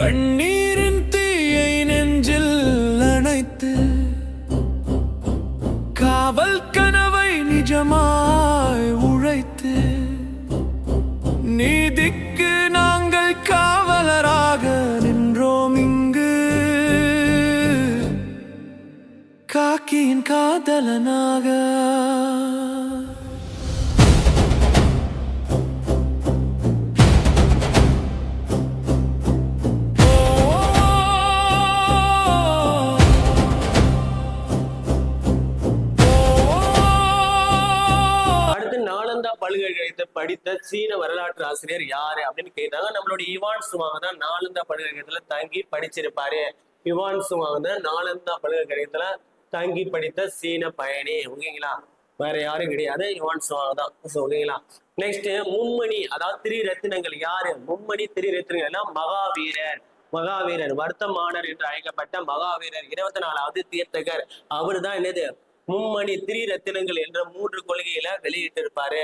கண்ணீரின் வரலாற்று ஆசிரியர் யாரு அப்படின்னு கேட்டாங்க நம்மளுடைய இவான் சுவாங்க தான் நாலந்தா பல்கலைக்கழகத்துல தங்கி படிச்சிருப்பாரு. இவான் சுவாங்க தான் நாலந்தா பல்கலைக்கழகத்துல தங்கி படித்த சீன பயணி. ஓகேங்களா? வேற யாரும் கிடையாது. இவான் சுவாங்க தான். ஓகேங்களா? நெக்ஸ்ட் மும்மணி அதாவது திரி ரத்தினங்கள் யாரு? மும்மணி திரி ரத்தினங்கள்னா மகாவீரர். மகாவீரர் வர்த்தமானர் என்று அழைக்கப்பட்ட மகாவீரர் இருபத்தி நாலாவது தீர்த்தகர். அவர் தான் என்னது? மும்மணி திரி ரத்தினங்கள் என்ற மூன்று கொள்கையில வெளியிட்டிருப்பாரு.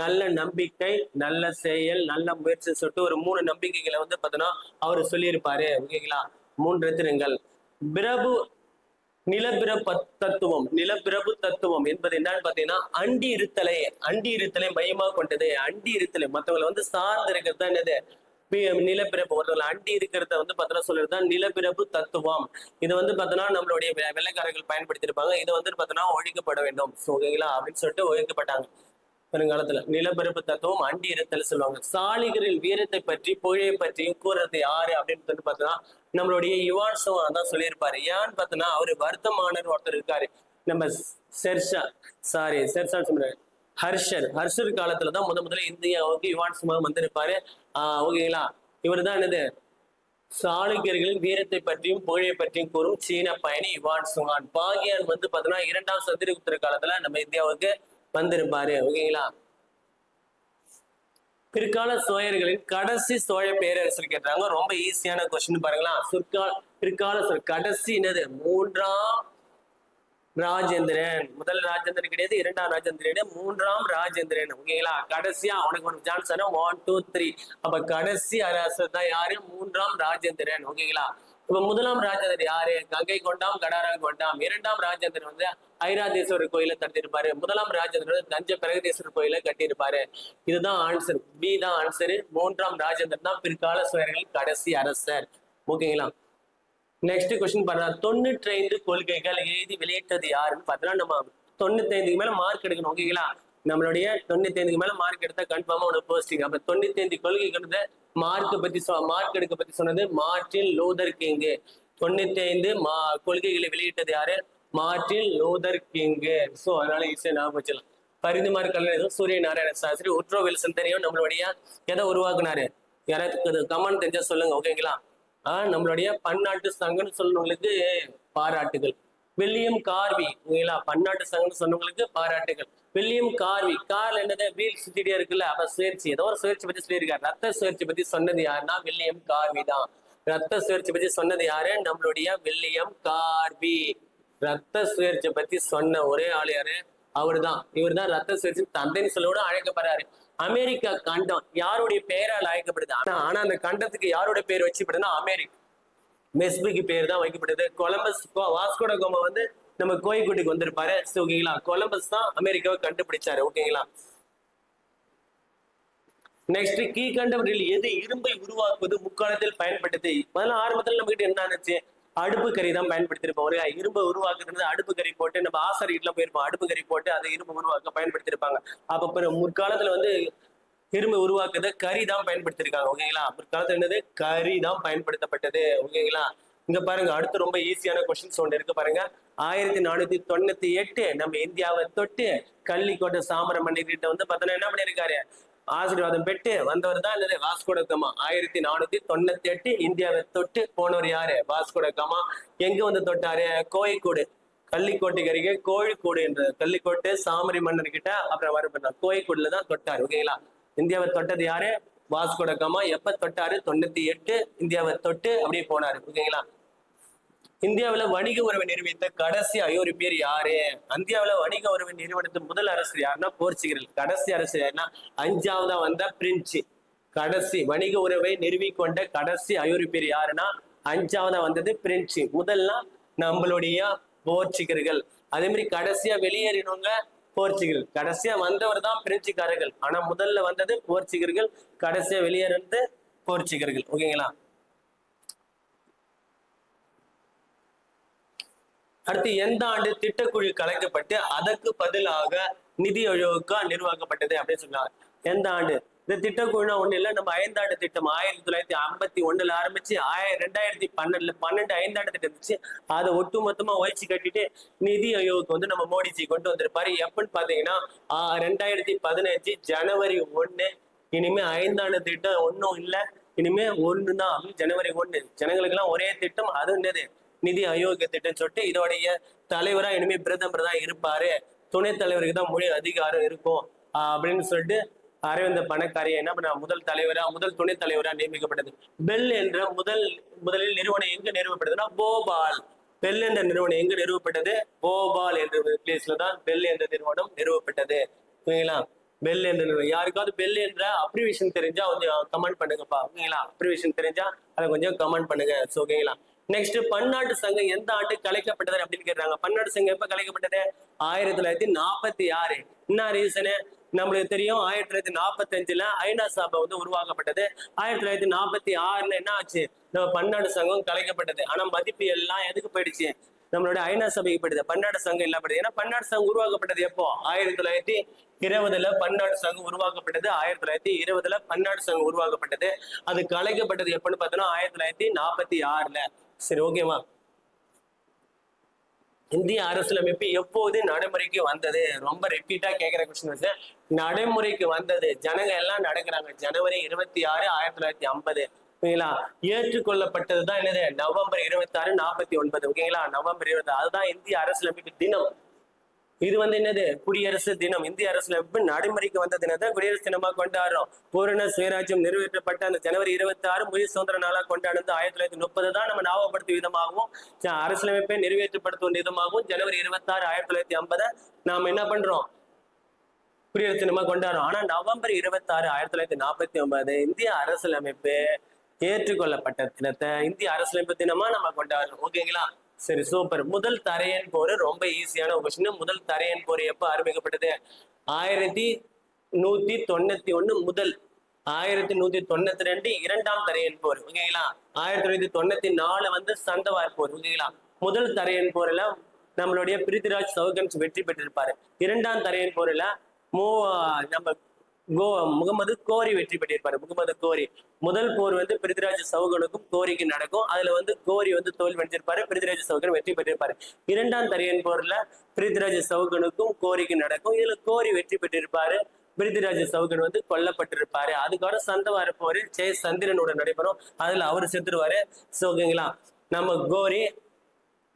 நல்ல நம்பிக்கை நல்ல செயல் நல்ல முயற்சி சொல்லிட்டு ஒரு மூணு நம்பிக்கைகளை வந்து பார்த்தோன்னா அவர் சொல்லியிருப்பாரு. ஓகேங்களா? மூன்று ரத்தினங்கள் பிரபு நிலப்பிரபு தத்துவம் நிலப்பிரபு தத்துவம் என்பது என்னன்னு பாத்தீங்கன்னா அண்டி இருத்தலை அண்டி இருத்தலை மையமா கொண்டது. அண்டி இருத்தலை. மத்தவங்களை வந்து சார்ந்து இருக்கிறது தான் என்னது? நிலப்பிரப்பு நிலப்பிரபு. ஒருத்தவங்களை அண்டி இருக்கிறத வந்து பார்த்தோன்னா சொல்றது தான் நிலப்பிரபு தத்துவம் இது வந்து பார்த்தோன்னா நம்மளுடைய வெள்ளைக்காரர்கள் பயன்படுத்தியிருப்பாங்க. இது வந்து பார்த்தோன்னா ஒழிக்கப்பட வேண்டும். ஓகேங்களா? அப்படின்னு சொல்லிட்டு ஒழிக்கப்பட்டாங்க. வருங்காலத்துல நிலப்பரப்பு தத்துவம் அண்டி இருத்தல் சொல்லுவாங்க. சாலிகரில் வீரத்தை பற்றி புகழை பற்றியும் கூறுறது யாரு அப்படின்னு சொல்லி நம்மளுடைய யுவான் சோன் தான் சொல்லியிருப்பாரு. ஏன்னு பார்த்தோம்னா அவரு வருத்தமானர் ஒருத்தர் இருக்காரு. நம்ம செர்ஷா சாரி செர்ஷா சொல்றாரு ஹர்ஷர் ஹர்ஷர் காலத்துல தான் முத முதல்ல இந்தியாவுக்கு யுவான் சுமா வந்திருப்பாரு. ஆஹ் ஓகேங்களா? இவர் தான் என்னது? சாளுக்கியர்களின் வீரத்தை பற்றியும் புகழை பற்றியும் கூறும் சீன பயணி யுவான் சுஹான் பாகியான் வந்து பாத்தீங்கன்னா இரண்டாம் சந்திரகுப்தர் காலத்துல நம்ம இந்தியாவுக்கு வந்திருப்பாரு ஓகேங்களா? பிற்கால சோழர்களின் கடைசி சோழ பேரரசர் கேட்டாங்க. ரொம்ப ஈஸியான கொஸ்டின் பாருங்களா சொற்கால பிற்கால சொல் கடைசி என்னது? மூன்றாம் ராஜேந்திரன். முதல் ராஜேந்திரன் கிடையாது இரண்டாம் ராஜேந்திரன் மூன்றாம் ராஜேந்திரன். ஓகேங்களா? கடைசியா அவனுக்கு ஒரு சான்ஸ் ஒன் டூ த்ரீ அப்ப கடைசி அரசர் தான் யாரு? மூன்றாம் ராஜேந்திரன். ஓகேங்களா? இப்ப முதலாம் ராஜேந்திரன் யாரு? கங்கை கொண்டாம் கடாரா கொண்டாம். இரண்டாம் ராஜேந்திரன் வந்து ஐராதேஸ்வரர் கோயில கட்டியிருப்பாரு முதலாம் ராஜேந்திரன் வந்து தஞ்சை பிரகதீஸ்வரர் கோயில கட்டியிருப்பாரு. இதுதான் ஆன்சர் பி தான் ஆன்சர் மூன்றாம் ராஜேந்திரன் தான் பிற்கால சுவர்கள் கடைசி அரசர். ஓகேங்களா? நெக்ஸ்ட் கொஸ்டின் பாருங்க. தொண்ணூற்றி ஐந்து கொள்கைகள் எழுதி வெளியிட்டது யாருன்னு பார்த்தோம்னா நம்ம தொண்ணூத்தி ஐந்துக்கு மேல மார்க் எடுக்கணும். ஓகேங்களா? நம்மளுடைய தொண்ணூத்தி ஐந்துக்கு மேல மார்க் எடுத்தா கன்ஃபார்மா உனக்கு போஸ்டிங் அப்ப தொண்ணூத்தி ஐந்து கொள்கைகள் மார்க் பத்தி மார்க் எடுக்க பத்தி சொன்னது மார்டின் லூதர் கிங் தொண்ணூத்தி ஐந்து மா கொள்கைகளை வெளியிட்டது யாரு? மார்டின் லூதர் கிங் சோ அதனால ஈஸியா ஞாபகம் வச்சுக்கலாம். பரிந்துமார் கலைஞர் சூரிய நாராயண சாஸ்திரி உட்ரோ வில்சன் தெரியும் நம்மளுடைய எதை உருவாக்குனாரு? யாராவது கமெண்ட் தெரிஞ்சா சொல்லுங்க ஓகேங்களா ஆஹ் நம்மளுடைய பன்னாட்டு சங்கம்னு சொன்னவங்களுக்கு பாராட்டுகள். வில்லியம் கார்வி ஓகேங்களா பன்னாட்டு சங்கம்னு சொன்னவங்களுக்கு பாராட்டுகள். வில்லியம் கார்வி. கார்ல என்னது? வீல் சுத்திட்டே இருக்குல்ல அப்ப சுயற்சி ஏதோ ஒரு சுயற்சி பத்தி சொல்லியிருக்காரு. ரத்த சுயற்சி பத்தி சொன்னது யாருன்னா வில்லியம் கார்வி தான். ரத்த சுயற்சி பத்தி சொன்னது யாரு? நம்மளுடைய வில்லியம் கார்வி. ரத்த சுயற்சி பத்தி சொன்ன ஒரே ஆள் யாரு? அவர்தான். இவர் தான் ரத்த சுயற்சி தந்தைன்னு சொல்லோட அழைக்கப்படுறாரு. அமெரிக்கா கண்டம். யாருடைய பெயரால் அழைக்கப்படுது? ஆனா ஆனா அந்த கண்டத்துக்கு யாரோட பேர் வச்சுப்படுதுன்னா அமெரிக்கா மெஸ்பிக்கு பேர் தான் வைக்கப்படுது. கொலம்பஸ் கோ- வாஸ்கோட கோமா வந்து நம்ம கோயக்குட்டிக்கு வந்திருப்பாரு. ஓகேங்களா? கொலம்பஸ் தான் அமெரிக்காவை கண்டுபிடிச்சாரு. ஓகேங்களா? நெக்ஸ்ட் கீ கண்டவர்கள் எது இரும்பை உருவாக்குவது முக்காலத்தில் பயன்பட்டது? முதல்ல ஆரம்பத்தில் நம்ம கிட்ட என்ன ஆச்சு அடுப்பு கறி தான் பயன்படுத்திருப்போம். ஒரு இரும்பை உருவாக்குறது அடுப்பு கறி போட்டு நம்ம ஆசாரி வீட்டுல போயிருப்போம். அடுப்பு கறி போட்டு அதை இரும்பு உருவாக்க பயன்படுத்திருப்பாங்க. அப்ப முற்காலத்துல வந்து இரும்பு உருவாக்குறது கறி தான் பயன்படுத்திருக்காங்க. ஓகேங்களா? முற்காலத்துல என்னது? கறி தான் பயன்படுத்தப்பட்டது. ஓகேங்களா? இங்க பாருங்க அடுத்து ரொம்ப ஈஸியான கொஸ்டின்ஸ் ஒன்று இருக்கு பாருங்க. ஆயிரத்தி நானூத்தி தொண்ணூத்தி எட்டு நம்ம இந்தியாவை தொட்டு கள்ளிக்கோட்டை சாமர மன்னிக்கிட்ட வந்து பார்த்தோன்னா என்ன பண்ணியிருக்காரு? ஆசீர்வாதம் பெற்று வந்தவர் தான் என்னது? வாஸ்கோடகமா ஆயிரத்தி நானூத்தி தொண்ணூத்தி எட்டு இந்தியாவை தொட்டு போனவர் யாரு? வாஸ்கோடகமா எங்க வந்து தொட்டாரு? கோயிக்கோடு. கள்ளிக்கோட்டைக்கு அருகே கோழிக்கோடு என்ற. கள்ளிக்கோட்டு சாமரி மன்னர் கிட்ட அப்புறம் வரப்பட்டார் கோயக்கூடுல தான் தொட்டார் ஓகேங்களா இந்தியாவை தொட்டது யாரு? வாஸ்கோட கமா எப்ப தொட்டாரு? தொண்ணூத்தி எட்டு இந்தியாவை தொட்டு அப்படியே போனாரு. ஓகேங்களா இந்தியாவுல வணிக உறவை நிறுவித்த கடைசி ஐரோப்பியர் யாரு? இந்தியாவுல வணிக உறவை நிறுவனத்து முதல் அரசு யாருன்னா போர்ச்சுகல் கடைசி அரசு யாருன்னா அஞ்சாவதா வந்த பிரெஞ்சு கடைசி வணிக உறவை நிறுவிக்கொண்ட கடைசி ஐரோப்பியர் யாருன்னா அஞ்சாவதா வந்தது பிரெஞ்சு முதல்ல நம்மளுடைய போர்ச்சுகர்கள் அதே மாதிரி கடைசியா வெளியேறினவங்க போர்ச்சுகல். கடைசியா வந்தவர் தான் பிரெஞ்சுக்காரர்கள் ஆனா முதல்ல வந்தது போர்ச்சுகர்கள் கடைசியா வெளியேறது போர்ச்சுகர்கள். ஓகேங்களா? அடுத்து எந்த ஆண்டு திட்டக்குழு கலைக்கப்பட்டு அதற்கு பதிலாக நிதி ஆயோகா நிர்வாகப்பட்டது அப்படின்னு சொன்னாங்க எந்த ஆண்டு? இந்த திட்டக்குழுனா ஒண்ணு இல்ல நம்ம ஐந்தாண்டு திட்டம். ஆயிரத்தி தொள்ளாயிரத்தி ஐம்பத்தி ஒண்ணுல ஆரம்பிச்சு ஆயிரம் ரெண்டாயிரத்தி பன்னெண்டுல பன்னெண்டு ஐந்தாண்டு திட்டம் இருந்துச்சு. அதை ஒட்டு மொத்தமா ஒழிச்சு கட்டிட்டு நிதி ஆயோக்கு வந்து நம்ம மோடிஜி கொண்டு வந்திருப்பாரு. எப்பன்னு பாத்தீங்கன்னா ரெண்டாயிரத்தி பதினஞ்சு ஜனவரி ஒண்ணு. இனிமே ஐந்தாண்டு திட்டம் ஒன்றும் இல்ல. இனிமே ஒன்று தான் ஜனவரி ஒண்ணு. ஜனங்களுக்கு எல்லாம் ஒரே திட்டம் அது என்னது? நிதி ஆயோக திட்டம் சொல்லிட்டு இதோடைய தலைவரா இனிமே பிரதமர் தான் இருப்பாரு. துணைத் தலைவருக்கு தான் மொழி அதிகாரம் இருக்கும் அப்படின்னு சொல்லிட்டு அரவிந்த பணக்காரியை என்ன பண்ண முதல் தலைவரா முதல் துணைத் தலைவரா நியமிக்கப்பட்டது. பெல் என்ற முதல் முதலில் நிறுவனம் எங்க நிறுவப்பட்டதுன்னா போபால். பெல் என்ற நிறுவனம் எங்க நிறுவப்பட்டது? போபால் என்ற பிளேஸ்ல தான் பெல் என்ற நிறுவனம் நிறுவப்பட்டது. ஓகேங்களா பெல் என்ற நிறுவனம். யாருக்காவது பெல் என்ற அப்ரிவேஷன் தெரிஞ்சா கொஞ்சம் கமெண்ட் பண்ணுங்கப்பா. ஓகேங்களா அப்ரிவேஷன் தெரிஞ்சா அதை கொஞ்சம் கமெண்ட் பண்ணுங்க. ஸோ ஓகேங்களா நெக்ஸ்ட் பன்னாட்டு சங்கம் எந்த ஆண்டு கலைக்கப்பட்டது அப்படின்னு கேட்டாங்க பன்னாட்டு சங்கம் எப்ப கலைக்கப்பட்டது? ஆயிரத்தி தொள்ளாயிரத்தி நாற்பத்தி ஆறு. என்ன ரீசனு நம்மளுக்கு தெரியும் ஆயிரத்தி தொள்ளாயிரத்தி நாற்பத்தி அஞ்சுல ஐநா சபை வந்து உருவாக்கப்பட்டது. ஆயிரத்தி தொள்ளாயிரத்தி நாற்பத்தி ஆறுல என்ன ஆச்சு? நம்ம பன்னாடு சங்கம் கலைக்கப்பட்டது. ஆனா மதிப்பு எல்லாம் எதுக்கு போயிடுச்சு? நம்மளோட ஐநா சபைக்கு போயிடுது. பன்னாடு சங்கம் இல்லாம ஏன்னா பன்னாடு சங்கம் உருவாக்கப்பட்டது எப்போ? ஆயிரத்தி தொள்ளாயிரத்தி இருபதுல பன்னாடு சங்கம் உருவாக்கப்பட்டது. ஆயிரத்தி தொள்ளாயிரத்தி இருபதுல பன்னாடு சங்கம் உருவாக்கப்பட்டது. அது கலைக்கப்பட்டது எப்பன்னு பார்த்தோம்னா ஆயிரத்தி தொள்ளாயிரத்தி நாற்பத்தி ஆறுல. சரி ஓகேவா இந்திய அரசியலமைப்பு எப்போது நடைமுறைக்கு வந்தது? ரொம்ப ரிப்பீட்டா கேட்கிற கொஸ்டின் நடைமுறைக்கு வந்தது. ஜனங்க எல்லாம் நடக்கிறாங்க. ஜனவரி இருபத்தி ஆறு ஆயிரத்தி தொள்ளாயிரத்தி ஐம்பது. ஓகேங்களா? ஏற்றுக்கொள்ளப்பட்டது தான் என்னது? நவம்பர் இருபத்தி ஆறு நாற்பத்தி ஒன்பது. ஓகேங்களா? நவம்பர் இருபத்தி அதுதான் இந்திய அரசியலமைப்பு தினம். இது வந்து என்னது? குடியரசு தினம். இந்திய அரசியலமைப்பு நடைமுறைக்கு வந்த தினத்தை குடியரசு தினமா கொண்டாடுறோம். பூரண சுயராஜ்யம் நிறைவேற்றப்பட்ட அந்த ஜனவரி இருபத்தி ஆறு முழு சுதந்திர நாளாக கொண்டாடுறது ஆயிரத்தி தொள்ளாயிரத்தி முப்பது தான் நம்ம ஞாபகப்படுத்தும் விதமாகவும் அரசியலமைப்பை நிறைவேற்றப்படுத்தும் விதமாகவும் ஜனவரி இருபத்தி ஆறு ஆயிரத்தி தொள்ளாயிரத்தி ஐம்பதை நாம என்ன பண்றோம்? குடியரசு தினமா கொண்டாடுறோம். ஆனா நவம்பர் இருபத்தி ஆறு ஆயிரத்தி தொள்ளாயிரத்தி நாற்பத்தி ஒன்பது இந்திய அரசியலமைப்பு ஏற்றுக்கொள்ளப்பட்ட தினத்தை இந்திய அரசியலமைப்பு தினமா நம்ம கொண்டாடுறோம். ஓகேங்களா? சரி சூப்பர் முதல் தரையன் போர் ரொம்ப ஈஸியான கொஸ்டின் முதல் தரையன் போர் எப்போ ஆரம்பிக்கப்பட்டது? ஆயிரத்தி நூத்தி தொண்ணூத்தி ஒண்ணு முதல் ஆயிரத்தி நூத்தி தொண்ணூத்தி ரெண்டு இரண்டாம் தரையன் போர். ஓகேங்களா ஆயிரத்தி தொள்ளாயிரத்தி தொண்ணூத்தி நாலு வந்து சந்தவார் போர். ஓகேங்களா முதல் தரையன் போர்ல நம்மளுடைய பிரித்திராஜ் சௌகம்ஸ் வெற்றி பெற்றிருப்பாரு. இரண்டாம் தரையன் போர்ல மூ நம்ம கோ முகமது கோரி வெற்றி பெற்றிருப்பாரு. முகமது கோரி. முதல் போர் வந்து பிரித்திராஜ் சௌகனுக்கும் கோரிக்கு நடக்கும். அதுல வந்து கோரி வந்து தோல்வி அடைஞ்சிருப்பாரு. பிரித்திராஜ் சௌகன் வெற்றி பெற்றிருப்பாரு. இரண்டாம் தரையன் போர்ல பிரித்திராஜ் சௌகனுக்கும் கோரிக்கு நடக்கும். இதுல கோரி வெற்றி பெற்றிருப்பாரு. பிரித்திராஜ சௌகன் வந்து கொல்லப்பட்டிருப்பாரு. அதுக்கப்புறம் சந்தவார போர் ஜெய சந்திரனோட நடைபெறும். அதுல அவர் செத்துருவாரு. சோகங்களா நம்ம கோரி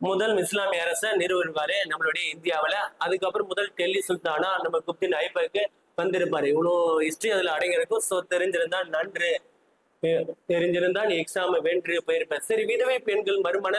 முதல் இஸ்லாமிய அரசை நிறுவிருப்பாரு நம்மளுடைய இந்தியாவில். அதுக்கப்புறம் முதல் டெல்லி சுல்தானா நம்ம குப்தின் ஐபருக்கு வந்திருப்பாரு. இவ்வளோ ஹிஸ்ட்ரி அதுல அடங்கியிருக்கும். ஸோ தெரிஞ்சிருந்தா நன்று. தெரிஞ்சிருந்தா நீ எக்ஸாம் வென்று போயிருப்ப. சரி விதவை பெண்கள் மறுமண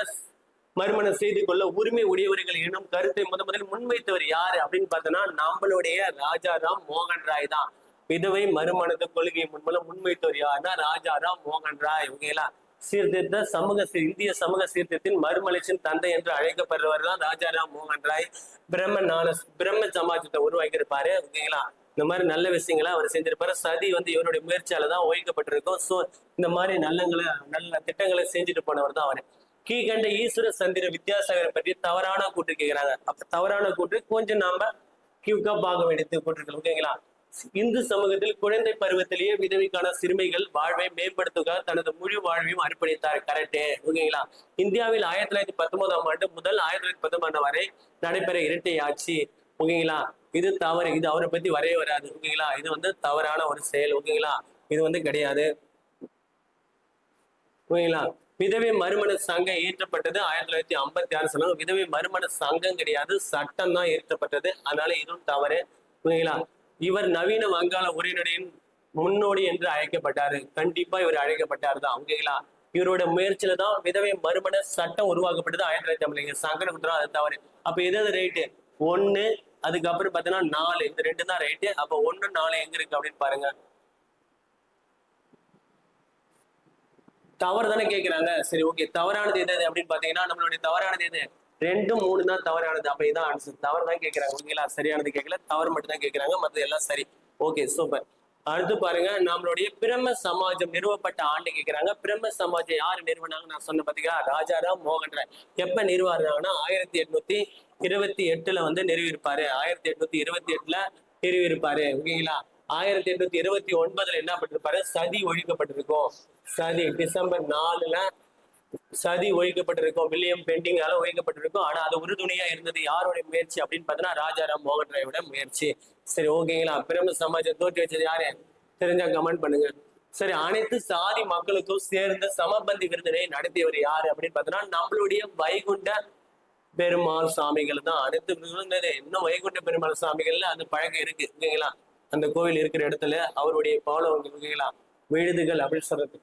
மறுமணம் செய்து கொள்ள உரிமை உடையவர்கள் எனும் கருத்தை முத முதலில் முன்வைத்தவர் யாரு அப்படின்னு பார்த்தோம்னா நம்மளுடைய ராஜாராம் மோகன் ராய் தான். விதவை மறுமணத்து கொள்கை முன்மூலம் முன்வைத்தவர் யாருன்னா ராஜாராம் மோகன் ராய். ஓகேங்களா சீர்திருத்த சமூக இந்திய சமூக சீர்திருத்தின் மறுமலர்ச்சியின் தந்தை என்று அழைக்கப்படுறவர் தான் ராஜாராம் மோகன் ராய். பிரம்ம நான பிரம்ம சமாஜத்தை உருவாக்கியிருப்பாரு. ஓகேங்களா இந்த மாதிரி நல்ல விஷயங்களை அவர் செஞ்சிருப்பாரு. சதி வந்து இவருடைய முயற்சியால தான் ஓய்க்கப்பட்டிருக்கும் சோ இந்த மாதிரி நல்லங்களை நல்ல திட்டங்களை செஞ்சுட்டு போனவர் தான் அவர். கீழ்கண்ட ஈஸ்வர சந்திர வித்யாசாகரை பற்றி தவறான கூட்டு கேட்கிறாங்க அப்ப தவறான கூற்று கொஞ்சம் நாம கியூக்கா பார்க்க வேண்டியது கூற்றுகள் ஓகேங்களா? இந்து சமூகத்தில் குழந்தை பருவத்திலேயே விதவிக்கான சிறுமிகள் வாழ்வை மேம்படுத்துக தனது முழு வாழ்வையும் அர்ப்பணித்தார். கரெக்டே ஓகேங்களா? இந்தியாவில் ஆயிரத்தி தொள்ளாயிரத்தி பத்தொன்பதாம் ஆண்டு முதல் ஆயிரத்தி தொள்ளாயிரத்தி பத்தொன்பதாம் வரை நடைபெற இரட்டை ஆட்சி. ஓகேங்களா? இது தவறு. இது அவரை பத்தி வரவே வராது. ஓகேங்களா? இது வந்து தவறான ஒரு செயல். ஓகேங்களா? இது வந்து கிடையாது. ஓகேங்களா? விதவை மறுமண சங்கம் இயற்றப்பட்டது ஆயிரத்தி தொள்ளாயிரத்தி ஐம்பத்தி ஆறு சொன்னாங்க விதவை மறுமண சங்கம் கிடையாது. சட்டம் தான் இயற்றப்பட்டது. அதனால இதுவும் தவறு. ஓகேங்களா? இவர் நவீன வங்காள உரைநடையின் முன்னோடி என்று அழைக்கப்பட்டாரு. கண்டிப்பா இவர் அழைக்கப்பட்டார் தான். ஓகேங்களா? இவரோட முயற்சியில தான் விதவை மறுமண சட்டம் உருவாக்கப்பட்டது ஆயிரத்தி தொள்ளாயிரத்தி ஐம்பது சங்கர அது தவறு. அப்ப எதாவது எது ரைட்டு ஒன்னு அதுக்கப்புறம் பாத்தீங்கன்னா நாலு. இந்த ரெண்டு தான் ரைட்டு அப்போ ஒன்னு நாலு எங்க இருக்கு அப்படின்னு பாருங்க. தவறு தானே கேட்குறாங்க சரி ஓகே தவறானது எது அப்படின்னு பாத்தீங்கன்னா நம்மளுடைய தவறானது எது? ரெண்டு மூணு தான் தவறானது. அப்போ இதான் ஆன்சர் தவறு தான் கேட்குறாங்க ஓகேங்களா சரியானது கேட்கல தவறு மட்டும் தான் கேட்குறாங்க மற்ற எல்லாம் சரி. ஓகே சூப்பர் அடுத்து பாருங்க நம்மளுடைய பிரம்ம சமாஜம் நிறுவப்பட்ட ஆண்டு கேட்கறாங்க பிரம்ம சமாஜம் யார் நிறுவனாங்க நான் சொன்ன பாத்தீங்களா? ராஜாராம் மோகன் ராய் எப்ப நிறுவாருனாங்கன்னா ஆயிரத்தி எட்நூத்தி இருபத்தி எட்டுல வந்து நிறுவியிருப்பாரு. ஆயிரத்தி எட்நூத்தி இருபத்தி எட்டுல நிறுவியிருப்பாரு. ஓகேங்களா? ஆயிரத்தி எட்நூத்தி இருபத்தி ஒன்பதுல என்ன பண்ணிருப்பாரு? சதி ஒழிக்கப்பட்டிருக்கும். சதி டிசம்பர் நாலுல சதி ஒழிக்கப்பட்டிருக்கும். வில்லியம் பெண்டிங்கால ஒழிக்கப்பட்டிருக்கும். ஆனா அது உறுதுணையா இருந்தது யாருடைய முயற்சி அப்படின்னு பார்த்தீங்கன்னா ராஜாராம் மோகன் ராயோட முயற்சி. சரி ஓகேங்களா பிரம்ம சமாஜம் தோற்றி வச்சது யாரு? தெரிஞ்சா கமெண்ட் பண்ணுங்க. சரி அனைத்து சாதி மக்களுக்கும் சேர்ந்த சமபந்தி விருதினை நடத்தியவர் யாரு அப்படின்னு பார்த்தீங்கன்னா நம்மளுடைய வைகுண்ட பெருமாள் சாமிகள் தான். அனைத்து விருதுனது இன்னும் வைகுண்ட பெருமாள் சாமிகள்ல அந்த பழக்கம் இருக்கு ஓகேங்களா அந்த கோவில் இருக்கிற இடத்துல அவருடைய பாலம் ஓகேங்களா விழுதுகள் அப்படின்னு சொல்றது.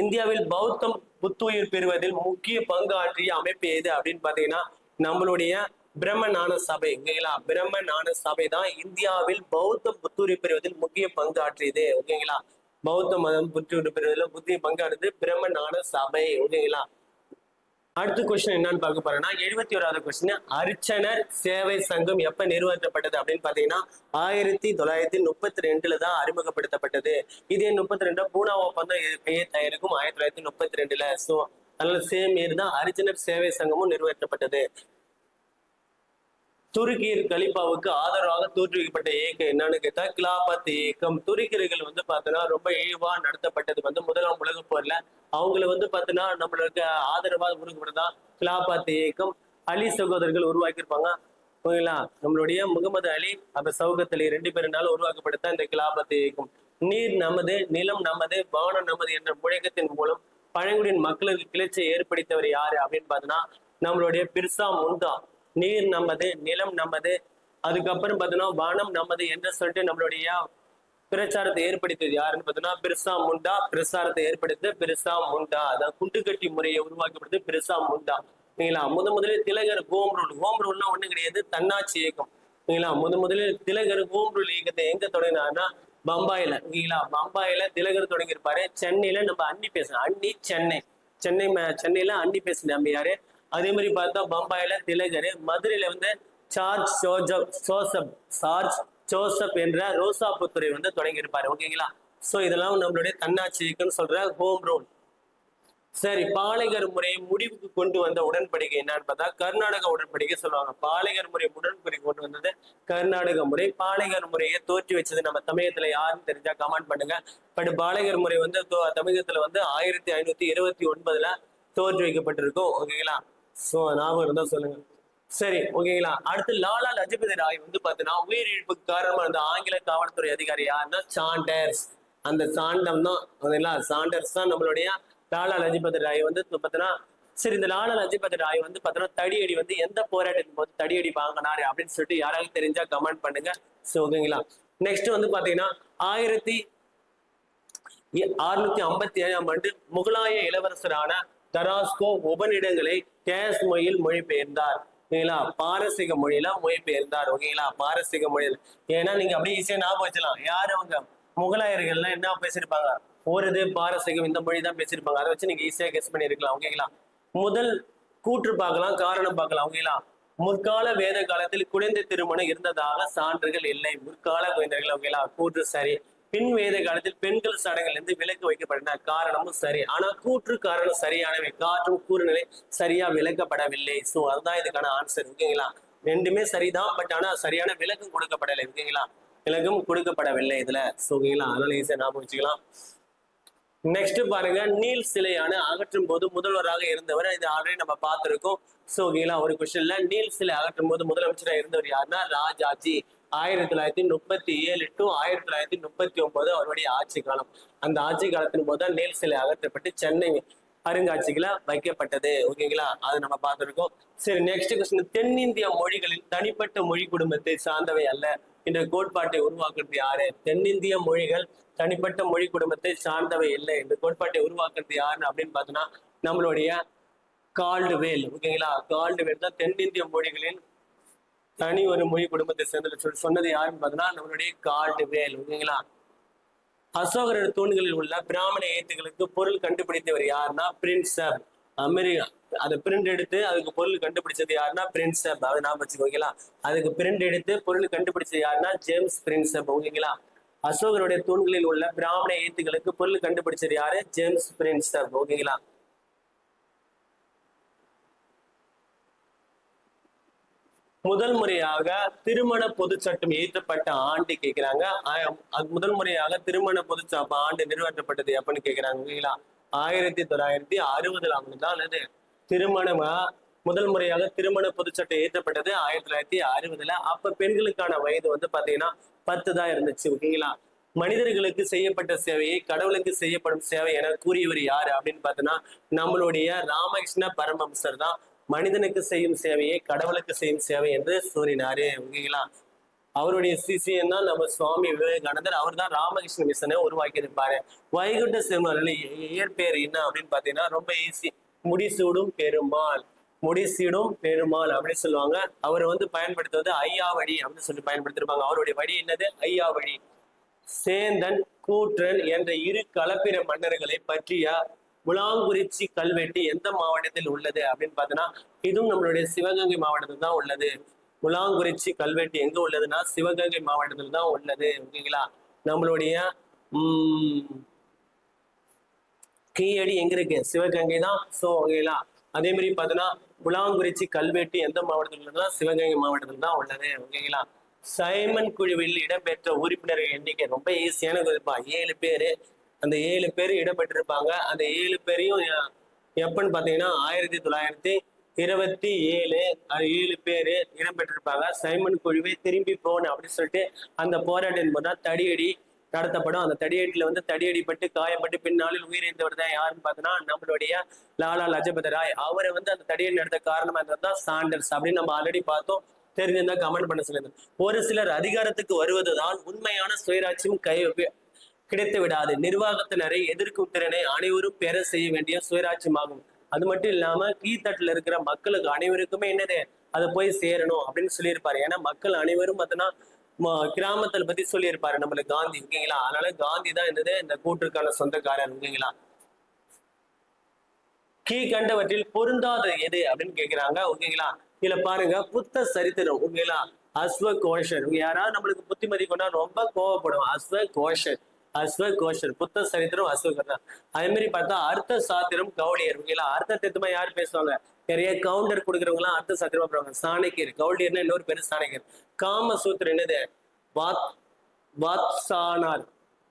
இந்தியாவில் பௌத்தம் புத்துயிர் பெறுவதில் முக்கிய பங்கு ஆற்றிய அமைப்பு எது அப்படின்னு பாத்தீங்கன்னா நம்மளுடைய பிரம்ம சபை ஓகேங்களா பிரம்ம சபை தான் இந்தியாவில் பௌத்த புத்துயிர் பெறுவதில் முக்கிய பங்கு ஆற்றியது ஓகேங்களா? பௌத்த மதம் புத்துயிர் பெறுவதில் புத்திய பங்கானது பிரம்ம சபை. ஓகேங்களா? அடுத்த கொஸ்டின் என்னன்னு பார்க்க போறேன்னா எழுபத்தி ஓராவது கொஸ்டின் அர்ச்சனர் சேவை சங்கம் எப்ப நிறுவப்பட்டது அப்படின்னு பாத்தீங்கன்னா ஆயிரத்தி தொள்ளாயிரத்தி முப்பத்தி ரெண்டுல தான் அறிமுகப்படுத்தப்பட்டது. இதே முப்பத்தி ரெண்டு பூனா ஒப்பந்தம் கையெழுத்தாயிருக்கும் ஆயிரத்தி தொள்ளாயிரத்தி முப்பத்தி ரெண்டுல சோ அதனால சேம் இயர் தான் அர்ச்சனர் சேவை சங்கமும் நிறுவப்பட்டது துருக்கியர் கலிப்பாவுக்கு ஆதரவாக தோற்றுவிக்கப்பட்ட இயக்கம் என்னன்னு கேட்டா கிலாபத் இயக்கம். துருக்கியர்கள் வந்து பார்த்தோன்னா ரொம்ப இழிவா நடத்தப்பட்டது வந்து முதலாம் உலக போர்ல. அவங்கள வந்து பார்த்தோன்னா நம்மளுக்கு ஆதரவாக உருவாக்கப்பட்டதான் கிலாபத் இயக்கம். அலி சகோதரர்கள் உருவாக்கியிருப்பாங்க. ஓகேங்களா நம்மளுடைய முகமது அலி அப்ப சௌகத் அலி ரெண்டு பேருனால உருவாக்கப்பட்டதான் இந்த கிலாபத் இயக்கம். நீர் நமது நிலம் நமது வானம் நமது என்ற முழக்கத்தின் மூலம் பழங்குடியின் மக்களுக்கு கிளர்ச்சியை ஏற்படுத்தவர் யாரு அப்படின்னு பார்த்தோன்னா நம்மளுடைய பிர்சா முண்டா நீர் நமது நிலம் நமது அதுக்கப்புறம் பார்த்தீங்கன்னா வானம் நமது என்று சொல்லிட்டு நம்மளுடைய பிரச்சாரத்தை ஏற்படுத்தியது யாருன்னு பார்த்தோம்னா பிரிசா முண்டா பிரச்சாரத்தை ஏற்படுத்த பிரிசா முண்டா. அதாவது குண்டுகட்டி முறையை உருவாக்கப்படுது பிரிசா முண்டா. சரிங்களா முத முதலில் திலகர் ஹோம் ரூல். ஹோம் ரூல்னா ஒண்ணு கிடையாது தன்னாட்சி இயக்கம். சரிங்களா முத முதலில் திலகர் ஹோம் ரூல் இயக்கத்தை எங்க தொடங்கினாருன்னா பம்பாயில. ஓகேங்களா பம்பாயில திலகர் தொடங்கியிருப்பாரு. சென்னையில நம்ம அன்னி பேசணும் அன்னி சென்னை. சென்னை ம- சென்னையில அன்னி பேசின யாரு? அதே மாதிரி பார்த்தா பம்பாயில திலகர் மதுரையில வந்து George Joseph Joseph George Joseph என்ற ரோசாப்புத்துறை வந்து தொடங்கியிருப்பாரு. ஓகேங்களா சோ இதெல்லாம் நம்மளுடைய தன்னாட்சிக்குன்னு சொல்ற ஹோம் ரூல் சரி பாலைகர் முறையை முடிவுக்கு கொண்டு வந்த உடன்படிக்கை என்னன்னு பார்த்தா கர்நாடக உடன்படிக்கை சொல்லுவாங்க. பாலைகர் முறை உடன்படிக்கை கொண்டு வந்தது கர்நாடக முறை. பாலைகர் முறையை தோற்றி வச்சது நம்ம தமிழகத்துல யாருன்னு தெரிஞ்சா கமெண்ட் பண்ணுங்க. பட் பாலைகர் முறை வந்து தோ- தமிழகத்துல வந்து ஆயிரத்தி ஐநூத்தி இருபத்தி ஒன்பதுல தோற்றி வைக்கப்பட்டிருக்கும். ஓகேங்களா சோ ஞாபகம் இருந்தா சொல்லுங்க. சரி ஓகேங்களா அடுத்து லாலா லஜபதி ராய் வந்து பாத்தீங்கன்னா உயிரிழப்புக்கு காரணமா இருந்த ஆங்கில காவல்துறை அதிகாரி யாருன்னா சாண்டர்ஸ். அந்த சாண்டம் தான் ஓகேங்களா சாண்டர்ஸ் தான் நம்மளுடைய லாலா லஜபதி ராய் வந்து பாத்தீங்கன்னா சரி இந்த லாலா லஜபதி ராய் வந்து பாத்தீங்கன்னா தடியடி வந்து எந்த போராட்டத்தின் போது தடியடி வாங்கினாரு அப்படின்னு சொல்லிட்டு யாராவது தெரிஞ்சா கமெண்ட் பண்ணுங்க. சோ ஓகேங்களா நெக்ஸ்ட் வந்து பாத்தீங்கன்னா ஆயிரத்தி அறுநூத்தி ஐம்பத்தி ஏழாம் ஆண்டு முகலாய இளவரசரான தராஸ்கோ உபநிடங்களை கேஸ் மொழியில் மொழிபெயர்ந்தார். ஓகேங்களா? பாரசீக மொழியில மொழிபெயர்ந்தார். ஓகேங்களா? பாரசீக மொழியில். ஏன்னா நீங்க அப்படியே ஈஸியா ஞாபகம் வச்சலாம் யாரு அவங்க? முகலாயர்கள்லாம் என்ன பேசியிருப்பாங்க? ஒரு இது பாரசீகம் இந்த மொழி தான் பேசியிருப்பாங்க. அதை வச்சு நீங்க ஈஸியா கெஸ் பண்ணிருக்கலாம் ஓகேங்களா? முதல் கூற்று பார்க்கலாம் காரணம் பார்க்கலாம். ஓகேங்களா? முற்கால வேத காலத்தில் குழந்தை திருமணம் இருந்ததாக சான்றுகள் இல்லை. முற்கால குழந்தைகள் ஓகேங்களா? கூற்று சரி. பின் வேத காலத்தில் பெண்கள் சடங்குல இருந்து விலக்கு வைக்கப்பட்டன. காரணமும் சரி. ஆனா கூற்று காரணம் சரியானவை. காற்றும் கூறுநிலை சரியா விளக்கப்படவில்லை சோ அதுதான் இதுக்கான ஆன்சர் ஓகேங்களா? ரெண்டுமே சரிதான். பட் ஆனா சரியான விளக்கம் கொடுக்கப்படலை. ஓகேங்களா? விளக்கம் கொடுக்கப்படவில்லை இதுல. சோ ஓகேங்களா? அதனால ஈஸியா ஞாபகம் வச்சுக்கலாம். நெக்ஸ்ட் பாருங்க. நீல் சிலையான அகற்றும் போது முதல்வராக இருந்தவர். இது ஆல்ரெடி நம்ம பார்த்திருக்கோம். சோ ஓகேங்களா? ஒரு கொஸ்டின்ல நீல் சிலை அகற்றும் போது முதலமைச்சராக இருந்தவர் யாருன்னா ராஜாஜி. ஆயிரத்தி தொள்ளாயிரத்தி முப்பத்தி ஏழு டு ஆயிரத்தி தொள்ளாயிரத்தி முப்பத்தி ஒன்பது அவருடைய ஆட்சி காலம். அந்த ஆட்சி காலத்தின் போது தான் நீல் சிலை அகற்றப்பட்டு சென்னை அருங்காட்சிகள வைக்கப்பட்டது. ஓகேங்களா அது நம்ம பார்த்துருக்கோம். சரி நெக்ஸ்ட் கொஸ்டின் தென்னிந்திய மொழிகளில் தனிப்பட்ட மொழி குடும்பத்தை சார்ந்தவை அல்ல. என்ற கோட்பாட்டை உருவாக்குறது யாரு? தென்னிந்திய மொழிகள் தனிப்பட்ட மொழி குடும்பத்தை சார்ந்தவை இல்லை. இந்த கோட்பாட்டை உருவாக்குறது யாருன்னு அப்படின்னு பார்த்தோம்னா நம்மளுடைய கால்டுவேல். ஓகேங்களா கால்டுவேல் தான் தென்னிந்திய மொழிகளில் தனி ஒரு மொழி குடும்பத்தை சேர்ந்த சொல்லி சொன்னது யாருன்னு பார்த்தீங்கன்னா நம்மளுடைய கால்டு வேல் ஓகேங்களா? அசோகரோட தூண்களில் உள்ள பிராமண ஏத்துகளுக்கு பொருள் கண்டுபிடித்தவர் யாருன்னா பிரின்சப் அமெரிக்கா அதை பிரிண்ட் எடுத்து அதுக்கு பொருள் கண்டுபிடிச்சது யாருன்னா பிரின்சப் அதை ஞாபகம் வச்சுக்கோங்களா அதுக்கு பிரிண்ட் எடுத்து பொருள் கண்டுபிடிச்சது யாருன்னா ஜேம்ஸ் பிரின்சப் ஓகேங்களா? அசோகருடைய தூண்களில் உள்ள பிராமண ஏத்துகளுக்கு பொருள் கண்டுபிடிச்சது யாரு? ஜேம்ஸ் பிரின்சப் ஓகேங்களா? முதல் முறையாக திருமண பொதுச்சட்டம் ஏற்றப்பட்ட இயற்றப்பட்ட ஆண்டு கேட்கிறாங்க முதல் முறையாக திருமண பொதுச்சட்டம் ஆண்டு நிறைவேற்றப்பட்டது எப்பன்னு கேட்கிறாங்க ஓகேங்களா ஆயிரத்தி தொள்ளாயிரத்தி அறுபதுல ஆண்டு தான் அல்லது திருமணமா? முதல் முறையாக திருமண பொதுச்சட்டம் ஏற்றப்பட்டது இயற்றப்பட்டது ஆயிரத்தி தொள்ளாயிரத்தி அறுபதுல. அப்ப பெண்களுக்கான வயது வந்து பாத்தீங்கன்னா பத்து தான் இருந்துச்சு ஓகேங்களா மனிதர்களுக்கு செய்யப்பட்ட சேவையை கடவுளுக்கு செய்யப்படும் சேவை என கூறியவர் யாரு அப்படின்னு பார்த்தோன்னா நம்மளுடைய ராமகிருஷ்ண பரமஹம்சர் தான். மனிதனுக்கு செய்யும் சேவையை கடவுளுக்கு செய்யும் சேவை என்று கூறினாரு ஓகேங்களா அவருடைய சிசியன் தான் நம்ம சுவாமி விவேகானந்தர். அவர் தான் ராமகிருஷ்ண மிஷனை உருவாக்கி இருப்பாரு வைகுண்ட சிறுமலை இயற்பெயர் என்ன அப்படின்னு பாத்தீங்கன்னா ரொம்ப ஈஸி முடிசூடும் பெருமாள். முடிசீடும் பெருமாள் அப்படின்னு சொல்லுவாங்க. அவர் வந்து பயன்படுத்துவது ஐயாவடி அப்படின்னு சொல்லி பயன்படுத்திருப்பாங்க. அவருடைய வழி என்னது? ஐயாவடி சேந்தன் கூற்றன் என்ற இரு கலப்பிர மன்னர்களை பற்றிய முலாங்குறிச்சி கல்வெட்டு எந்த மாவட்டத்தில் உள்ளது அப்படின்னு பார்த்தோன்னா இதுவும் நம்மளுடைய சிவகங்கை மாவட்டத்தில் தான் உள்ளது. முலாங்குறிச்சி கல்வெட்டு எங்க உள்ளதுன்னா சிவகங்கை மாவட்டத்தில் தான் உள்ளது ஓகேங்களா? நம்மளுடைய உம் கீழடி எங்க இருக்கு? சிவகங்கை தான். ஸோ ஓகேங்களா? அதே மாதிரி பார்த்தோன்னா முலாங்குறிச்சி கல்வெட்டு எந்த மாவட்டத்தில் உள்ளதுன்னா சிவகங்கை மாவட்டத்தில் தான் உள்ளது ஓகேங்களா? சைமன் குழுவில் இடம்பெற்ற உறுப்பினர்கள் எண்ணிக்கை ரொம்ப ஈஸியான குறிப்பா ஏழு பேரு. அந்த ஏழு பேர் இடம்பெற்றிருப்பாங்க. அந்த ஏழு பேரையும் எப்பன்னு பார்த்தீங்கன்னா ஆயிரத்தி தொள்ளாயிரத்தி இருபத்தி ஏழு ஏழு பேர் இடம்பெற்றிருப்பாங்க. சைமன் குழுவை திரும்பி போன அப்படின்னு சொல்லிட்டு அந்த போராட்டம் போது தான் தடியடி நடத்தப்படும். அந்த தடியடியில் வந்து தடியடிப்பட்டு காயப்பட்டு பின்னாளில் உயிரிழந்தவர் தான் யாருன்னு பார்த்தோன்னா நம்மளுடைய லாலா லஜபதி ராய். அவரை வந்து அந்த தடியடி நடத்த காரணமாக இருந்தது தான் சாண்டர்ஸ் அப்படின்னு நம்ம ஆல்ரெடி பார்த்தோம். தெரிஞ்சிருந்தா கமெண்ட் பண்ண சொல்லியிருந்தோம் ஒரு சிலர் அதிகாரத்துக்கு வருவதுதான் உண்மையான சுயராட்சியும் கை கிடைத்து விடாது. நிர்வாகத்தினரை எதிர்க்கும் திறனை அனைவரும் பெற செய்ய வேண்டிய சுயராட்சியமாகும் அது மட்டும் இல்லாம கீழ்த்தட்டுல இருக்கிற மக்களுக்கு அனைவருக்குமே என்னது? அதை போய் சேரணும் அப்படின்னு சொல்லியிருப்பாரு. ஏன்னா மக்கள் அனைவரும் பார்த்தோன்னா கிராமத்தை பத்தி சொல்லியிருப்பாரு. நம்மளுக்கு காந்தி ஓகேங்களா? அதனால காந்தி தான் என்னது? இந்த கூற்றுக்கான சொந்தக்காரர் ஓகேங்களா? கீழ்கண்டவற்றில் பொருந்தாத எது அப்படின்னு கேக்குறாங்க ஓகேங்களா? இதுல பாருங்க புத்த சரித்திரம் ஓகேங்களா? அஸ்வ கோஷர் யாராவது நம்மளுக்கு புத்திமதி கொண்டா ரொம்ப கோவப்படும். அஸ்வ கோஷர் அஸ்வ கோஷர் புத்த சரித்திரம் அஸ்வகர்ணா அதே மாதிரி பார்த்தா அர்த்த சாத்திரம் கவுளியர் ஓகேங்களா அர்த்த தத்துவமா யார் பேசுவாங்க? நிறைய கவுண்டர் கொடுக்குறவங்க எல்லாம் அர்த்த சாத்திரமா போறாங்க சாணக்கியர். கவுடியர்னா இன்னொரு பேரு சாணக்கியர். காமசூத்திரம் என்னது? வாத் வாத்சானார்.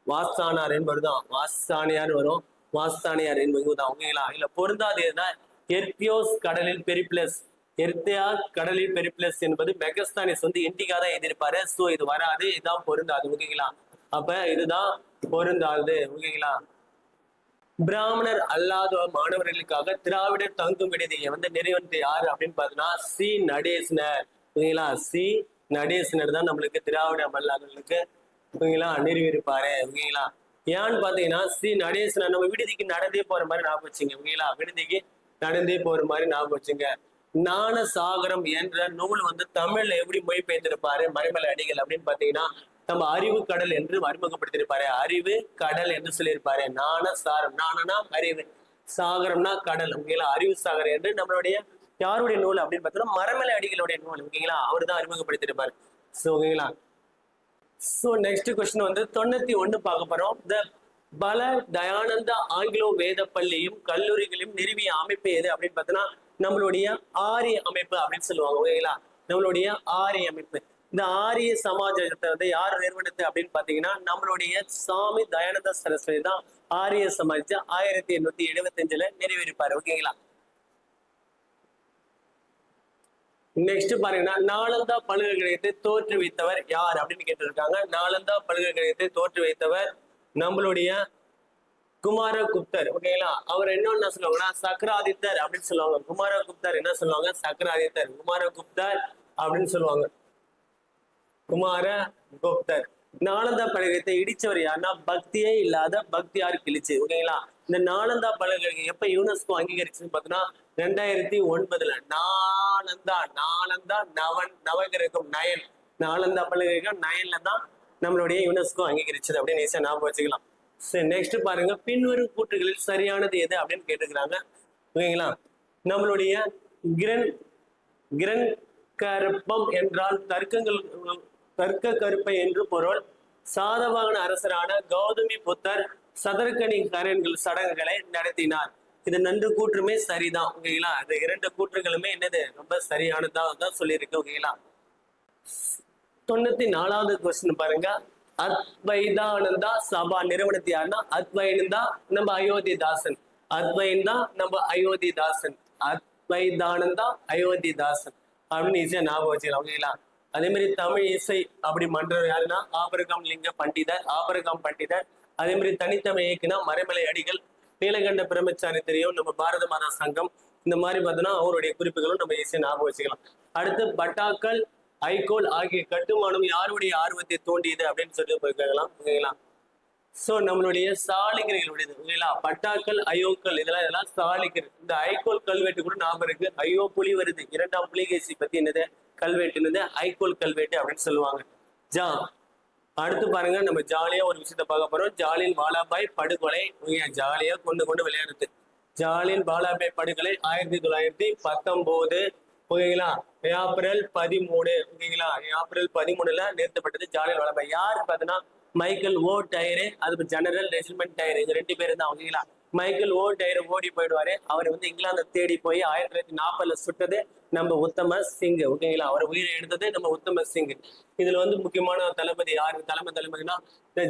வாஸ்தானார் என்பதுதான் வாஸ்தானியார் வரும். வாஸ்தானியார் என்பது ஓகேங்களா இல்ல பொருந்தாததுன்னா எர்பியோஸ் கடலில் பெரிப்ளஸ் எர்த்தியா கடலில் பெரிப்ளஸ் என்பது மெகஸ்தானிஸ் வந்து இண்டிகா தான் எதிர்ப்பாரு சோ இது வராது. இதுதான் பொருந்தாது. ஓகேங்களா? அப்ப இதுதான் பொருந்தாது ஓகேங்களா பிராமணர் அல்லாத மாணவர்களுக்காக திராவிடர் தங்கும் விடுதியை வந்து நிறைவேற்ற யாரு அப்படின்னு பார்த்தோம்னா சி. நடேசனர் ஓகேங்களா சி. நடேசனர் தான் நம்மளுக்கு திராவிட அல்லாதவர்களுக்கு ஓகேங்களா நிறுவிருப்பாரு ஓகேங்களா ஏன்னு பாத்தீங்கன்னா சி. நடேசனர் நம்ம விடுதிக்கு நடந்தே போற மாதிரி ஞாபகம் வச்சுங்க ஓகேங்களா விடுதிக்கு நடந்தே போற மாதிரி ஞாபகம் வச்சுங்க. ஞான சாகரம் என்ற நூல் வந்து தமிழ்ல எப்படி மொழிபெயர்த்திருப்பாரு? மறைமலை அடிகள் அப்படின்னு பாத்தீங்கன்னா நம்ம அறிவு கடல் என்று அறிமுகப்படுத்தியிருப்பாரு. அறிவு கடல் என்று சொல்லியிருப்பாரு. ஞான சாரம். ஞானனா அறிவு. சாகரம்னா கடல். ஓகேங்களா? அறிவு சாகரம் என்று நம்மளுடைய யாருடைய நூல் அப்படின்னு பார்த்தோம்னா மரமலை அடிகளுடைய நூல். ஓகேங்களா? அவர் தான் அறிமுகப்படுத்தியிருப்பாரு. ஸோ ஓகேங்களா? ஸோ நெக்ஸ்ட் கொஸ்டின் வந்து தொண்ணூத்தி ஒன்று பார்க்க போறோம். த பல தயானந்த ஆங்கிலோ வேத பள்ளியும் கல்லூரிகளையும் நிறுவிய அமைப்பு எது அப்படின்னு பார்த்தோன்னா நம்மளுடைய ஆரிய அமைப்பு அப்படின்னு சொல்லுவாங்க. ஓகேங்களா? நம்மளுடைய ஆரிய அமைப்பு. இந்த ஆரிய சமாஜத்தை வந்து யார் நிறுவனத்து அப்படின்னு பாத்தீங்கன்னா நம்மளுடைய சாமி தயானந்த சரஸ்வதி தான் ஆரிய சமாஜ் ஆயிரத்தி எண்ணூத்தி எழுபத்தஞ்சுல நிறைவேறிப்பாரு. ஓகேங்களா நெக்ஸ்ட் பாருங்கன்னா நாலந்தா பல்கலைக்கழகத்தை தோற்றுவித்தவர் யார் அப்படின்னு கேட்டிருக்காங்க. நாலந்தா பல்கலைக்கழகத்தை தோற்று வைத்தவர் நம்மளுடைய குமாரகுப்தர். ஓகேங்களா அவர் என்ன சொல்லுவாங்கன்னா சக்கராதித்தர் அப்படின்னு சொல்லுவாங்க. குமாரகுப்தர் என்ன சொல்லுவாங்க? சக்கராதித்தர். குமாரகுப்தர் அப்படின்னு சொல்லுவாங்க. குமார குப்தர். நாலந்தா பல்கலைக்கழகத்தை இடிச்சவர் யாருன்னா பக்தியே இல்லாத பக்தியார் கிழிச்சு ஓகேங்களா இந்த நாலந்தா பல்கலைக்கழகம் எப்ப யுனெஸ்கோ அங்கீகரிச்சுன்னு பார்த்தோன்னா ரெண்டாயிரத்தி ஒன்பதுல. நாலந்தா நாலந்தா நவன் நவகிரகம் நயன். நாலந்தா பல்கலைக்கழகம் நயன்ல தான் நம்மளுடைய யுனெஸ்கோ அங்கீகரிச்சது அப்படின்னு ஈஸியா ஞாபகம் வச்சுக்கலாம். சரி நெக்ஸ்ட் பாருங்க. பின்வரும் கூற்றுகளில் சரியானது எது அப்படின்னு கேட்டுக்கிறாங்க ஓகேங்களா நம்மளுடைய கிரண் கிரண் கரப்பம் என்றால் தர்க்கங்கள் தர்க்க கருப்பை என்று பொருள். சாதவாகன அரசரான கௌதமி புத்தர் சதர்கனி கரன்கள் சடங்குகளை நடத்தினார். இது நன்று கூற்றுமே சரிதான் ஓகேங்களா? இந்த இரண்டு கூற்றுகளுமே என்னது? ரொம்ப சரியானதா தான் சொல்லியிருக்கு ஓகேங்களா? தொண்ணூத்தி நாலாவது கொஸ்டின் பாருங்க. அத்வைதானந்தா சபா நிறுவனத்து யாருன்னா அத்வைனந்தா நம்ம அயோத்தி தாசன் அத்வைன் தான் நம்ம அயோத்தி தாசன் அத்வைதானந்தா அயோத்தி தாசன் அப்படின்னு ஈஸியா ஞாபகம் வச்சுக்கலாம் ஓகேங்களா? அதே மாதிரி தமிழ் இசை அப்படி மன்றம் யாருன்னா ஆபரகம் லிங்க பண்டிதர் ஆபரகம் பண்டிதர். அதே மாதிரி தனித்தமிழ் இயக்குனா மறைமலை அடிகள் நீலகண்ட பிரம்மச்சாரி தெரியும் நம்ம பாரத மாதா சங்கம். இந்த மாதிரி பார்த்தோம்னா அவருடைய குறிப்புகளும் நம்ம ஈஸியா ஞாபகம் வச்சுக்கலாம். அடுத்து பட்டாக்கள் ஐகோல் ஆகிய கட்டுமானம் யாருடைய ஆர்வத்தை தூண்டியது அப்படின்னு சொல்லி போய் கேட்கலாம். ஓகேங்களா? சோ நம்மளுடைய சாலிகர்களுடையது ஓகேங்களா பட்டாக்கள் அயோக்கள் இதெல்லாம் இதெல்லாம் சாலிகர். இந்த ஐகோல் கல்வெட்டு கூட ஞாபகம் இருக்கு. ஐயோ புலி வருது. இரண்டாம் புலிகேசி பத்தி என்னது? கல்வெட்டு என்னது? ஐகோல் கல்வெட்டு அப்படின்னு சொல்லுவாங்க. ஜா அடுத்து பாருங்க நம்ம ஜாலியா ஒரு விஷயத்த பார்க்க போறோம். ஜாலியன் வாலாபாய் படுகொலை ஜாலியா கொண்டு கொண்டு விளையாடுறது. ஜாலியன் வாலாபாய் படுகொலை ஆயிரத்தி தொள்ளாயிரத்தி பத்தொன்பது ஓகேங்களா? ஏப்ரல் பதிமூணு ஓகேங்களா? ஏப்ரல் பதிமூணுல நிறுத்தப்பட்டது ஜாலியன் வாலாபாய். யார் பார்த்தீங்கன்னா மைக்கேல் ஓ டயரு அது ஜெனரல் ரெஜிமெண்ட் டயர் இது ரெண்டு பேரும் தான் ஓகேங்களா மைக்கேல் ஓ டயர் ஓடி போயிடுவாரு. அவர் வந்து இங்கிலாந்து தேடி போய் ஆயிரத்தி தொள்ளாயிரத்தி நாற்பதுல சுட்டது நம்ம உத்தம சிங் ஓகேங்களா? அவர் உயிரை எடுத்தது நம்ம உத்தம சிங் இதுல வந்து முக்கியமான தளபதி யாரு? தலைமை தளபதினா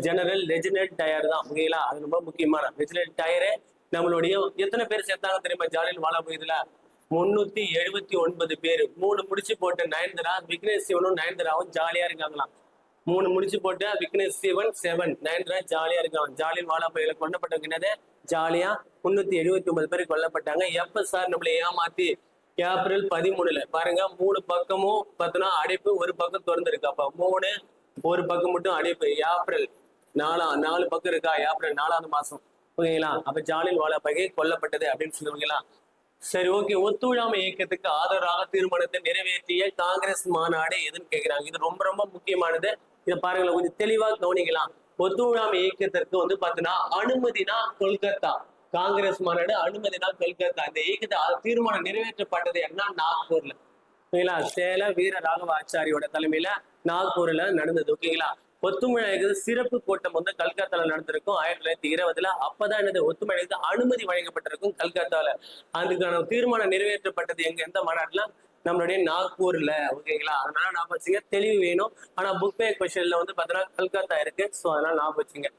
ஜெனரல் ரெஜினட் டயர் தான் ஓகேங்களா? அது ரொம்ப முக்கியமான. ரெஜினட் டயரு நம்மளுடைய எத்தனை பேர் சேர்த்தாங்க தெரியுமா? ஜாலியில் வாழ இதுல முன்னூத்தி எழுபத்தி ஒன்பது பேர். மூணு முடிச்சு போட்ட நயன்தரா விக்னேஷ் சிவனும் நயன்தராவும் ஜாலியா இருக்காங்களாம். மூணு முடிச்சு போட்டு விக்னேஷ் சிவன் செவன் நயன்தரா ஜாலியா இருக்கான். ஜாலியில் வாழாப்பையில கொல்லப்பட்டவங்க என்னது? ஜாலியா முன்னூத்தி எழுபத்தி ஒன்பது பேர் கொல்லப்பட்டாங்க. எப்ப சார் நம்மளை ஏமாத்தி ஏப்ரல் பதிமூணுல? பாருங்க மூணு பக்கமும் பார்த்தோன்னா அடைப்பு ஒரு பக்கம் திறந்துருக்கு. அப்ப மூணு ஒரு பக்கம் மட்டும் அடைப்பு. ஏப்ரல் நாலா நாலு பக்கம் இருக்கா? ஏப்ரல் நாலாவது மாசம். ஓகேங்களா? அப்ப ஜாலியில் வாழாப்பகை கொல்லப்பட்டது அப்படின்னு சொல்லுவீங்களா சரி ஓகே. ஒத்துழையாமை இயக்கத்துக்கு ஆதரவாக தீர்மானத்தை நிறைவேற்றிய காங்கிரஸ் மாநாடு எதுன்னு கேக்குறாங்க. இது ரொம்ப ரொம்ப முக்கியமானது. இதை பாருங்களேன் கொஞ்சம் தெளிவா கவனிக்கலாம். ஒத்துழையாமை இயக்கத்திற்கு வந்து பாத்தீங்கன்னா அனுமதினா கொல்கத்தா. காங்கிரஸ் மாநாடு அனுமதினா கொல்கத்தா. இந்த இயக்கத்தை தீர்மானம் நிறைவேற்றப்பட்டது என்ன நாக்பூர்ல. ஓகேங்களா சேல வீர ராகவ ஆச்சாரியோட தலைமையில நாக்பூர்ல நடந்தது ஓகேங்களா? ஒத்துமொழி இயக்கத்து சிறப்பு கூட்டம் வந்து கல்கத்தால நடந்திருக்கும். ஆயிரத்தி தொள்ளாயிரத்தி இருபதுல அப்பதான் என்னது? ஒத்துமொழி அனுமதி வழங்கப்பட்டிருக்கும் கல்கத்தால. அதுக்கான தீர்மானம் நிறைவேற்றப்பட்டது எங்க? எந்த மாநாட்டுல நம்மளுடைய நாக்பூர்ல ஓகேங்களா? அதனால ஞாபகம் வச்சுங்க தெளிவு வேணும். ஆனா புக் பே கொஸ்டின்ல வந்து பாத்தீங்கன்னா கல்கத்தா இருக்கு. சோ அதனால ஞாபகம் வச்சுங்க.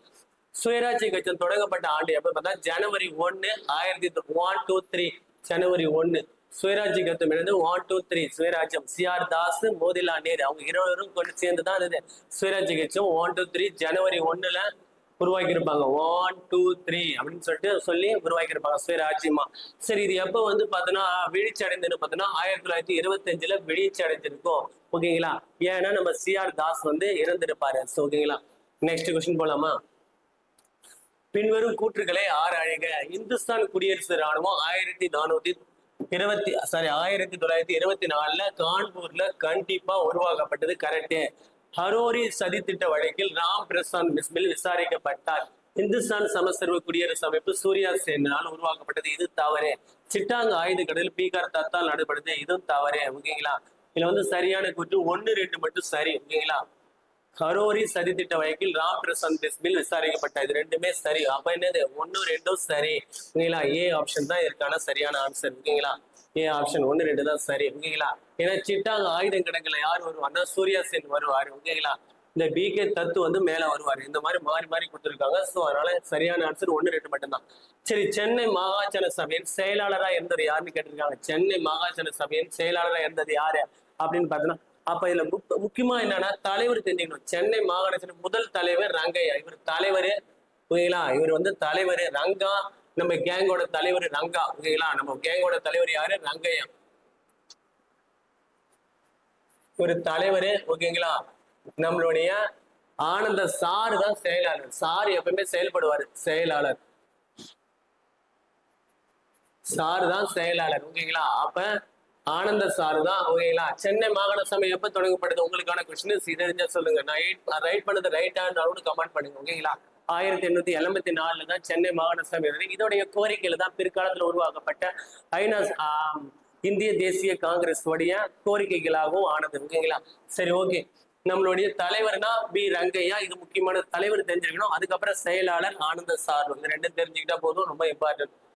சுயராட்சி கட்சம் தொடங்கப்பட்ட ஆண்டு எப்ப? பார்த்தா ஜனவரி ஒன்னு ஆயிரத்தி ஒன் டூ த்ரீ ஜனவரி ஒன்னு. சுயராஜ்ய கத்தம் இருந்து one two three சுயராஜ்யம். C R Das Motilal Nehru. அவங்க இருவரும் கொண்டு சேர்ந்து தான் இருந்தது. சுயராஜ்ய கட்சம் ஒன் டூ த்ரீ ஜனவரி ஒன்னுல உருவாக்கியிருப்பாங்க. ஒன் டூ த்ரீ அப்படின்னு சொல்லிட்டு சொல்லி உருவாக்கி இருப்பாங்க சுயராஜ்யமா. சரி இது எப்போ வந்து பார்த்தோன்னா வீழ்ச்சி அடைந்ததுன்னு பார்த்தோன்னா ஆயிரத்தி தொள்ளாயிரத்தி இருபத்தஞ்சுல வீழ்ச்சி அடைஞ்சிருக்கும். ஓகேங்களா? ஏன்னா நம்ம சிஆர் தாஸ் வந்து இறந்திருப்பாரு. ஸோ ஓகேங்களா? நெக்ஸ்ட் கொஸ்டின் போலாமா? பின்வரும் கூற்றுகளை ஆராயுக. இந்துஸ்தான் குடியரசு ராணுவம் ஆயிரத்தி நானூத்தி இருபத்தி சாரி ஆயிரத்தி தொள்ளாயிரத்தி இருபத்தி நாலுல கான்பூர்ல கண்டிப்பா உருவாக்கப்பட்டது. கரெக்டு ஹரோரி சதித்திட்ட வழக்கில் ராம் பிரசாந்த் பிஸ்மில் விசாரிக்கப்பட்டார். இந்துஸ்தான் சமஸ்தர்வ குடியரசு அமைப்பு சூர்யா சேனால் உருவாக்கப்பட்டது. இது தவறு. சிட்டாங் ஆயுத கடல் பீகார் தத்தால் நடைபெறுது இதுவும் தவறு. ஓகேங்களா? இதுல வந்து சரியான கூற்று. ஒன்னு ரெண்டு மட்டும் சரி. ஓகேங்களா? ஹரோரி சதித்திட்ட வழக்கில் ராம் பிரசாந்த் பிஸ்மில் விசாரிக்கப்பட்ட இது ரெண்டுமே சரி. அப்ப என்னது? ஒன்னும் ரெண்டும் சரி. ஓகேங்களா? ஏ ஆப்ஷன் தான் இருக்கான சரியான ஆன்சர் ஓகேங்களா? ஏ ஆப்ஷன் ஒன்னு ரெண்டு தான்? சரி ஓகேங்களா? ஏன்னா சிட்டாங்க ஆயுதம் கிடங்கல யார் வருவார்னா சூர்யா சென் வருவாரு ஓகேங்களா? இந்த பி கே தத்து வந்து மேல வருவாரு. இந்த மாதிரி மாறி மாறி கொடுத்துருக்காங்க. ஸோ அதனால சரியான ஆன்சர் ஒன்னு ரெண்டு மட்டும்தான். சரி சென்னை மாகாண சபையின் செயலாளரா இருந்தது யாருன்னு கேட்டிருக்காங்க? சென்னை மகாஜன சபையின் செயலாளரா இருந்தது யாரு? அப்படின்னு பார்த்தோன்னா அப்ப இதுல முக்- முக்கியமா என்னன்னா தலைவர் தெரிஞ்சுக்கணும். சென்னை மாகாணத்தின் முதல் தலைவர் ரங்கையா. இவர் தலைவர் ஓகேங்களா? இவர் வந்து தலைவர் ரங்கா. நம்ம கேங்கோட தலைவர் ரங்கா ஓகேங்களா? நம்ம கேங்கோட தலைவர் யாரு? ரங்கையா. ஒரு தலைவர் ஓகேங்களா? நம்மளுடைய ஆனந்த சாரு தான் செயலாளர். சார் எப்பவுமே செயல்படுவார் செயலாளர். சாரு தான் செயலாளர் ஓகேங்களா? அப்ப ஆனந்த சாரு தான் ஓகேங்களா? சென்னை மாகாண சபை எப்ப தொடங்கப்படுது? உங்களுக்கான கொஸ்டின் இது சொல்லுங்க. நான் ரைட் பண்ணது ரைட் ஹேண்ட் கமெண்ட் பண்ணுங்க ஓகேங்களா? ஆயிரத்தி எண்ணூத்தி எண்பத்தி நாலுல தான் சென்னை மாகாண சபை இதோடைய கோரிக்கையில தான் பிற்காலத்துல உருவாக்கப்பட்ட ஐநா இந்திய தேசிய காங்கிரஸ் உடைய கோரிக்கைகளாகவும் ஆனது ஓகேங்களா? சரி ஓகே. நம்மளுடைய தலைவர்னா பி. ரங்கையா இது முக்கியமான தலைவர் தெரிஞ்சிருக்கணும். அதுக்கப்புறம் செயலாளர் ஆனந்த சார் வந்து ரெண்டும் தெரிஞ்சுக்கிட்டா போதும் ரொம்ப இம்பார்ட்டன்ட்